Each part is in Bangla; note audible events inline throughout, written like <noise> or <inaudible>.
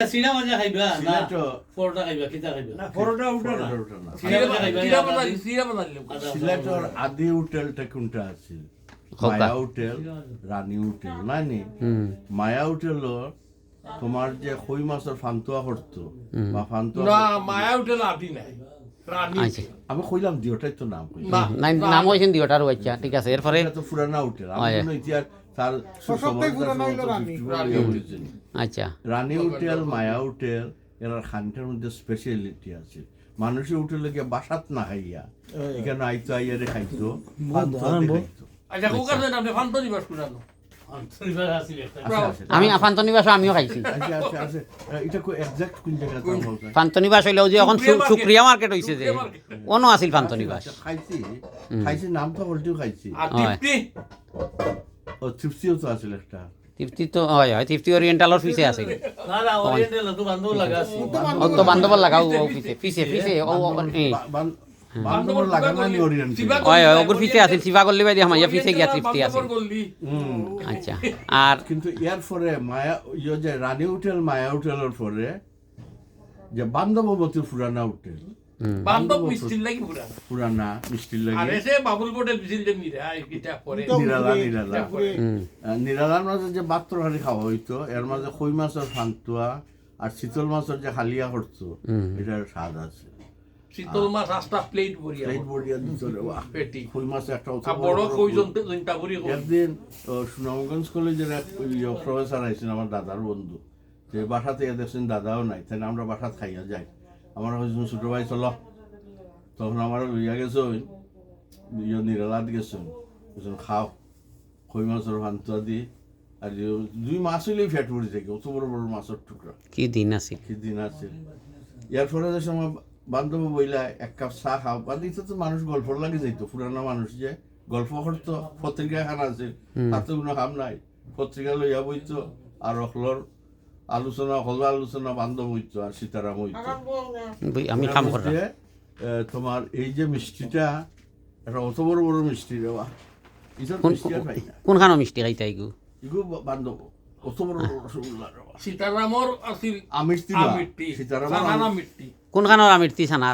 সিনা মাজা খাইবা না? পরোটা খাইবা কিতা খাইবা? না পরোটা উঠে না। সিনা মাজা খাইবা চিরা না, বানালি আদা- চিরা বানালি আদা- সিলেটর আদি হোটেলটা কোনটা আছিল মায়া হোটেল রানী হোটেল নাই নি? মায়া হোটেল তোমার যে কই মাছের ফান্তুয়া করতো বা ফান্তুয়া না মায়া উঠে লাঠি নাই আচ্ছা। আমি কইলাম দিওটাই তো নাম কইলাম। নাম হয়েছেন দিওটার আচ্ছা ঠিক আছে এরপরে তো পুরানা হোটেল। আমি ইতিহাস তার আচ্ছা। রানী হোটেল মায়া হোটেল এরা খানটার মধ্যে স্পেশালিটি আছে। হোটেলে গিয়ে বাসাত না খাইয়া এখানে আইতো আইয়ারে খাইতো আচ্ছা আপনি ফান্ত দিবাস একটা। আছে, আছে। আমি ফান্তনিবাস আমিও খাইছি। হইলেও যে এখন মার্কেট। যে। আছিল ফান্তনিবাস আচ্ছা, খাইছি। খাইছি নামটা উল্টিও খাইছি। ও তৃপ্তিও তো আছিল একটা। তৃপ্তি তো হয় হয় তৃপ্তি ওরিয়েন্টালর পিছে আছে। ও তো বান্ধবর লাগাও ও পিছে পিছে পিছে ও ও এই। বা- বান- বান্দরবন লাগা না নি ওরিয়েন্ট হয় হয় ওগুর পিছে গিয়া তৃপ্তি গল্লি আচ্ছা <laughs> আর কিন্তু ইয়ার পরে মায়া ইয়ে যে রানী হোটেল মায়া হোটেলের পরে যে বান্ধবতী পুরানা হোটেল হুম, বান্ধব মিষ্টির লাগি পুরানো। পুরানা মিষ্টির আর লাগে এসে বাবুল মিছিল যে মিরা এটা পরে। নিরালা নিরালা হুম, নিরালার মাঝে যে বাত্র হাড়ি খাওয়া হইতো এর মাঝে কই মাছের ফান্তুয়া আর শীতল মাছের যে হালিয়া করতো এটার স্বাদ আছে। শীতল মাছ আস্তা প্লেট ভরিয়া প্লেট বড়িয়া দিত রে পেটি। কই মাছ একটা অত বড় বড় বড় কই কই। জনতা ভরি একদিন সুনামগঞ্জ কলেজের এক প্রফেসর আইছেন আমার দাদার বন্ধু। যে বাসাতে এ দেখছেন দাদাও নাই তাই আমরা বাসাত খাইয়া যাই। আমার হয়েছেন ছোট ভাই চল। তখন আমার লইয়া গেছে ইয়ে নিরালাত গেছেন বলছেন খাও। কই মাছের ভান্তুয়া দি আর দুই মাছ হইলেই ফ্যাট পড়ে থাকে অত বড় বড় মাছের টুকরা। কি দিন আছিল? কি দিন আছে ইয়ার পরে যে সময় বান্ধব বইলা এক কাপ চা খাও বা দিতে তো মানুষ গল্পর লাগে যাইতো পুরানো মানুষ যে। গল্প করতো পত্রিকা খান আছে তাতে কোনো কাম নাই। পত্রিকা লইয়া বইতো আর অখলর আলোচনা হল আলোচনা বান্ধব হইতো আর সীতারাম হইতো আমি কাম করলাম তোমার এই যে মিষ্টিটা এটা অত বড় বড় মিষ্টি না। কোনখানো মিষ্টি খাইতা ইগু এগুলো বান্ধব অত বড় বড় রসগোল্লা রে বা সীতারামর আছিল আমিষ্টি না, আমিরটি সীতারামের সানানা আমির- মিষ্টি। কোনখানোর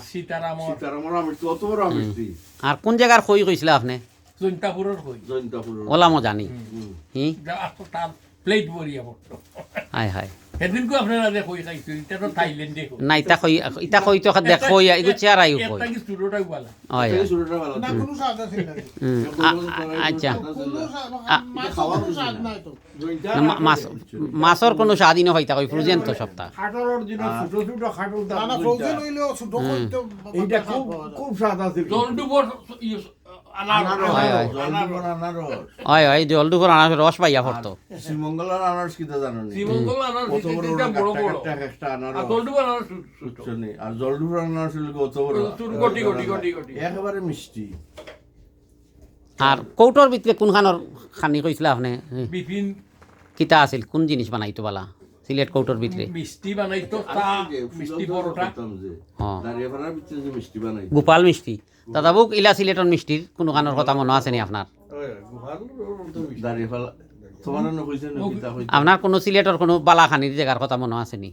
সীতারামর। আমিষ্টি অত বড় আমিষ্টি। আর কোন জায়গার খই কইছিল আপনি? জৈন্তাপুরের কই জয়ন্তাপুরের ওলা মো জানি। হি প্লেট হাই হাই সেদিনকো আপনারা যে কই খাইছো এটা তো থাইল্যান্ডে না ইতা কই ইতা কই তো দেখ কই ইগু চেহারাই কই? একটা কি স্টুডিওটাই বলা হয় এই ছোটটা না কোনো স্বাদ আছে না। হুম, আ- আ- আচ্ছা। মাছের কোনো স্বাদ নাই তো। জয়ন্তা না, মা- মাছ মাছর কোনো স্বাদই নয় তা কই ফ্রোজেন তো সপ্তাহ। খাটলের দিন ছোট ছোট খাটল না না ফ্রোজেন হইলেও ছোট হইতো এইটা খুব খুব স্বাদ আছে। হয়, হয়। জয়ন্তাপুর আনারস। জল দুপুর আনার রস পাইয়া পড়তো শ্রীমঙ্গলের আনারস কিতা জানো শ্রীমঙ্গল আনার কত বড় বড় বড় একটা বড়। একটা একটা আর আনারস জলডুবর আনার উচ্চ নেই। আর জলডুপুর আনারস হইলে কত বড় গটি গটি গটি গটি। একেবারে মিষ্টি। আর কৌটোর ভিতরে কোনখানোর খানি কইছিল আপনি? বিপিন। কিতা আছিল? কোন জিনিস বানাইতো বালা? সিলেট কৌটোর ভিতরে। মিষ্টি বানাইতো তা মিষ্টি পরোটা। হ্যাঁ। দাঁড়িয়ে ভিতরে যে মিষ্টি বানাই। গোপাল মিষ্টি। দাদাবুক ইলা সিলেটর মিষ্টির কোনো খানোর কথা মনে আছে নি আপনার? আপনার কোনো সিলেটর কোনো বালা খানির জায়গার কথা মনে আছে নি?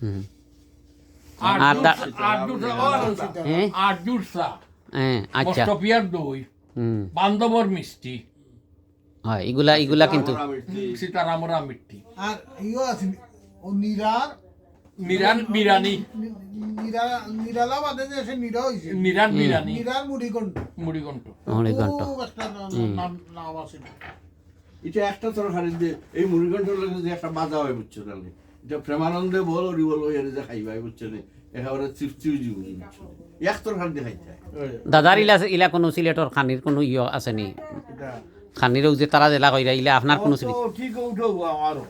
হ্যাঁ। হ্যাঁ আচ্ছা। মস্তপিয়ার দই। হুম। বান্ধবর মিষ্টি। হয় এগুলা এগুলা কিন্তু সীতারামরা মিষ্টি আর ইও আছে ও নিরার। নিরান বিরানি। নিরালা বাদে যে সে নিরা হইছে। নিরান বিরানি। নিরার মুড়িগন্ড মুড়িঘণ্ট মণিকণ্ঠ খুব একটা না- নাম নাম আছে। এটা একটা তরকারি দিয়ে এই লাগে যে একটা হয় বুঝছ তাহলে। এটা প্রেমানন্দে বল ওরি বল ওই যে খাইবাই বুঝছ নি। একেবারে তৃপ্তিও জীবন বুঝছ এক তরকারি দিয়ে খাইতে। দাদার ইলা ইলা কোনো সিলেটর খানির কোনো ইয়ে আছে নি? খানিরও যে তারা জেলা কইরা ইলা আপনার কোনো ঠিক উঠো আমারও।